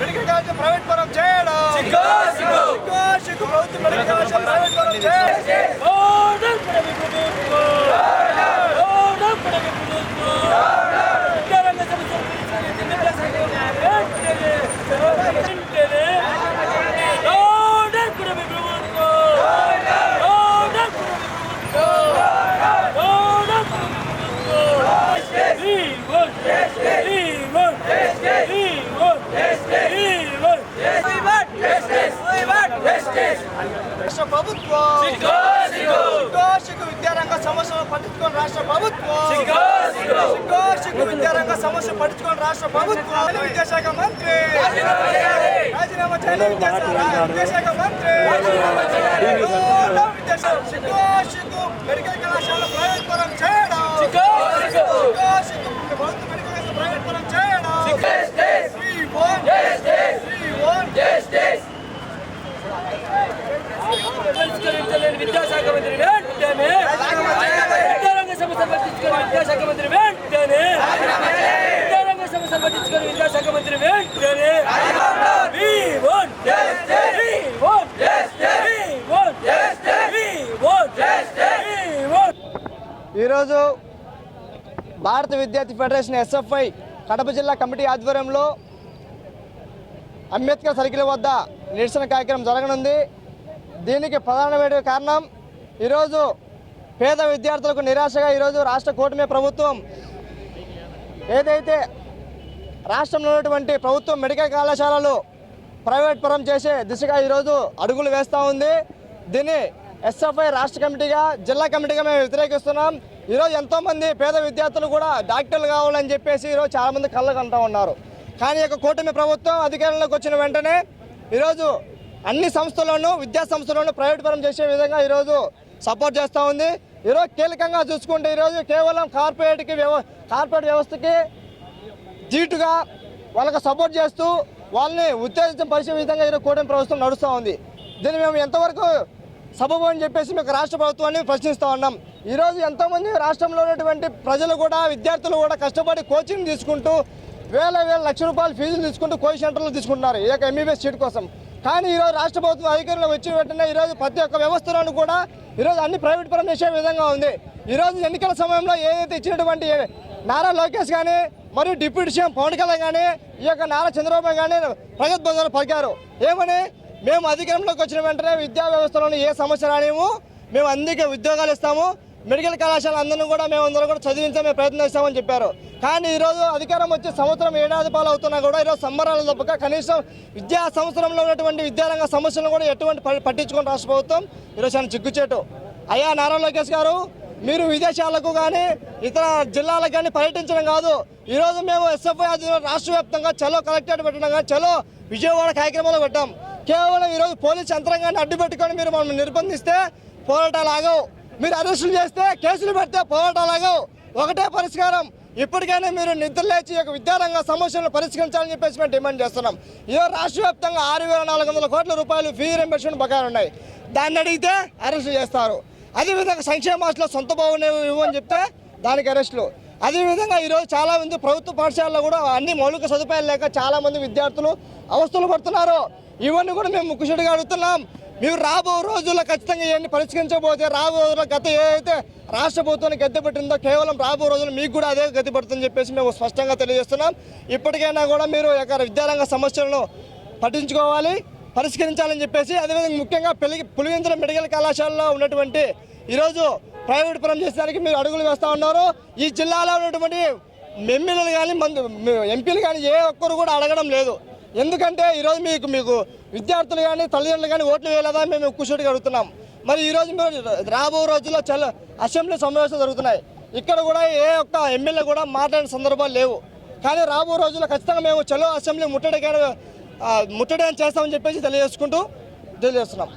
Medical college private పరం చేయడం. ప్రభుత్వం మెడికల్ కాలేజ్ ప్రైవేట్ పరం చేయాలి రాష్ట్ర ప్రభుత్వం. సిగ్గు సిగ్గు. విద్యారంగ సమస్యలు పట్టించుకొని రాష్ట్ర ప్రభుత్వం. సిగ్గు సిగ్గు. విద్యారంగ సమస్యలు పట్టించుకొని రాష్ట్ర ప్రభుత్వం. విద్యాశాఖ మంత్రి. రాజీనామా చేయాలి. విద్యాశాఖ మంత్రి విద్యాశాఖ. మెడికల్ కళాశాల ప్రైవేట్ పరం చేయడం సిగ్గు సిగ్గు ప్రభుత్వ మెడికల్ కళాశాల ప్రైవేట్ పరం చేయడం We want We want పరిష్కరించలేని విద్యాశాఖ మంత్రి వెంటనే విద్యారంగ సమస్య పట్టించుకుని విద్యాశాఖ మంత్రి వెంటనే విద్యారంగ సమస్య పట్టించుకుని విద్యాశాఖ మంత్రి వెంటనే We want We want We want We want We ఈరోజు భారత విద్యార్థి ఫెడరేషన్ ఎస్ఎఫ్ఐ కడప జిల్లా కమిటీ ఆధ్వర్యంలో అంబేద్కర్ సర్కిల్ వద్ద నిరసన కార్యక్రమం జరగనుంది. దీనికి ప్రధానమైన కారణం ఈరోజు పేద విద్యార్థులకు నిరాశగా ఈరోజు రాష్ట్ర కూటమి ప్రభుత్వం ఏదైతే రాష్ట్రంలో ఉన్నటువంటి ప్రభుత్వం మెడికల్ కళాశాలలు ప్రైవేట్ పరం చేసే దిశగా ఈరోజు అడుగులు వేస్తూ ఉంది. దీన్ని ఎస్ఎఫ్ఐ రాష్ట్ర కమిటీగా జిల్లా కమిటీగా మేము వ్యతిరేకిస్తున్నాం. ఈరోజు ఎంతోమంది పేద విద్యార్థులు కూడా డాక్టర్లు కావాలని చెప్పేసి ఈరోజు చాలామంది కళ్ళకు అంటూ ఉన్నారు. కానీ యొక్క కూటమి ప్రభుత్వం అధికారంలోకి వచ్చిన వెంటనే ఈరోజు అన్ని సంస్థలను విద్యా సంస్థలను ప్రైవేట్ పరం చేసే విధంగా ఈరోజు సపోర్ట్ చేస్తూ ఉంది. ఈరోజు కీలకంగా చూసుకుంటే ఈరోజు కేవలం కార్పొరేట్కి వ్యవ కార్పొరేట్ వ్యవస్థకి ధీటుగా వాళ్ళకి సపోర్ట్ చేస్తూ వాళ్ళని ఉత్తేజితం పరిచే విధంగా ఈరోజు కూటమి ప్రభుత్వం నడుస్తూ ఉంది. దీన్ని మేము ఎంతవరకు సబబు అని చెప్పేసి మీకు రాష్ట్ర ప్రభుత్వాన్ని ప్రశ్నిస్తూ ఉన్నాం. ఈరోజు ఎంతోమంది రాష్ట్రంలో ఉన్నటువంటి ప్రజలు కూడా విద్యార్థులు కూడా కష్టపడి కోచింగ్ తీసుకుంటూ వేల వేల లక్ష రూపాయలు ఫీజులు తీసుకుంటూ కోచింగ్ సెంటర్లు తీసుకుంటున్నారు ఈ యొక్క ఎంబీబీఎస్ సీట్ కోసం. కానీ ఈరోజు రాష్ట్ర ప్రభుత్వం అధికారంలో వచ్చిన వెంటనే ఈరోజు ప్రతి ఒక్క వ్యవస్థలను కూడా ఈరోజు అన్ని ప్రైవేట్ పరం చేసే విధంగా ఉంది. ఈరోజు ఎన్నికల సమయంలో ఏదైతే ఇచ్చినటువంటి నారా లోకేష్ కానీ మరియు డిప్యూటీ సీఎం పవన్ కళ్యాణ్ కానీ ఈ యొక్క నారా చంద్రబాబు కానీ ప్రగతి బంధువులు పలికారు. ఏమని? మేము అధికారంలోకి వచ్చిన వెంటనే విద్యా వ్యవస్థలోని ఏ సమస్య రానేము మేము అందుకే ఉద్యోగాలు ఇస్తాము మెడికల్ కళాశాల అందరినీ కూడా మేము అందరూ కూడా చదివించే మేము ప్రయత్నిస్తామని చెప్పారు. కానీ ఈరోజు అధికారం వచ్చి సంవత్సరం ఏడాది పాలు అవుతున్నా కూడా ఈరోజు సంబరాలు తప్పక కనీసం విద్యా సంవత్సరంలో ఉన్నటువంటి విద్యారంగ సమస్యలను కూడా ఎటువంటి పట్టించుకుని రాష్ట్ర ప్రభుత్వం ఈరోజు చాలా చిక్కుచేటు. అయ్యా నారా లోకేష్ గారు మీరు విదేశాలకు కానీ ఇతర జిల్లాలకు కానీ పర్యటించడం కాదు. ఈరోజు మేము ఎస్ఎఫ్ఐ ఆధ్వర్యంలో రాష్ట్ర వ్యాప్తంగా చలో కలెక్టరేట్ పెట్టడం కానీ చలో విజయవాడ కార్యక్రమాలు పెట్టాం. కేవలం ఈరోజు పోలీస్ యంత్రాంగాన్ని అడ్డు పెట్టుకొని మీరు మమ్మల్ని నిర్బంధిస్తే పోరాటాలు ఆగవు. మీరు అరెస్టులు చేస్తే కేసులు పెడితే పోరాటాలు ఆగవు. ఒకటే పరిష్కారం. ఇప్పటికైనా మీరు నిద్ర లేచి ఈ యొక్క విద్యారంగ సమస్యలను పరిష్కరించాలని చెప్పేసి మేము డిమాండ్ చేస్తున్నాం. ఈరోజు రాష్ట్ర వ్యాప్తంగా ఆరు వేల నాలుగు వందల కోట్ల రూపాయలు ఫీ రింబర్స్మెంట్ బకాయిలు ఉన్నాయి. దాన్ని అడిగితే అరెస్ట్ చేస్తారు. అదేవిధంగా సంక్షేమ హాస్టల్లో సొంత భవనం ఇవ్వని చెప్తే దానికి అరెస్టులు. అదేవిధంగా ఈరోజు చాలామంది ప్రభుత్వ పాఠశాలలో కూడా అన్ని మౌలిక సదుపాయాలు లేక చాలామంది విద్యార్థులు అవస్థలు పడుతున్నారు. ఇవన్నీ కూడా మేము ముక్కుసుడిగా అడుగుతున్నాం. మీరు రాబో రోజుల్లో ఖచ్చితంగా ఇవన్నీ పరిష్కరించకపోతే రాబో రోజుల్లో గత ఏదైతే రాష్ట్ర ప్రభుత్వాన్ని గద్దె పెట్టిందో కేవలం రాబో రోజుల్లో మీకు కూడా అదే గతి పడుతుందని చెప్పేసి మేము స్పష్టంగా తెలియజేస్తున్నాం. ఇప్పటికైనా కూడా మీరు ఈ యొక్క విద్యారంగ సమస్యలను పట్టించుకోవాలి. పరిష్కరించాలని చెప్పేసి అదేవిధంగా ముఖ్యంగా పెళ్ళి పులివెందుల మెడికల్ కళాశాలలో ఉన్నటువంటి ఈరోజు ప్రైవేట్ పరం చేసేదానికి మీరు అడుగులు వేస్తూ ఉన్నారు. ఈ జిల్లాలో ఉన్నటువంటి ఎమ్మెల్యేలు కానీ మందు ఎంపీలు కానీ ఏ ఒక్కరు కూడా అడగడం లేదు. ఎందుకంటే ఈరోజు మీకు మీకు విద్యార్థులు కానీ తల్లిదండ్రులు కానీ ఓట్లు వేయలేదా మేము కూర్చోటి అడుగుతున్నాం. మరి ఈరోజు మీరు రాబో రోజుల్లో చల్ల అసెంబ్లీ సమావేశాలు జరుగుతున్నాయి. ఇక్కడ కూడా ఏ ఒక్క ఎమ్మెల్యే కూడా మాట్లాడిన సందర్భాలు లేవు. కానీ రాబో రోజుల్లో ఖచ్చితంగా మేము చలో అసెంబ్లీ ముట్టడి ముట్టడి చేస్తామని చెప్పేసి తెలియజేసుకుంటూ తెలియజేస్తున్నాం.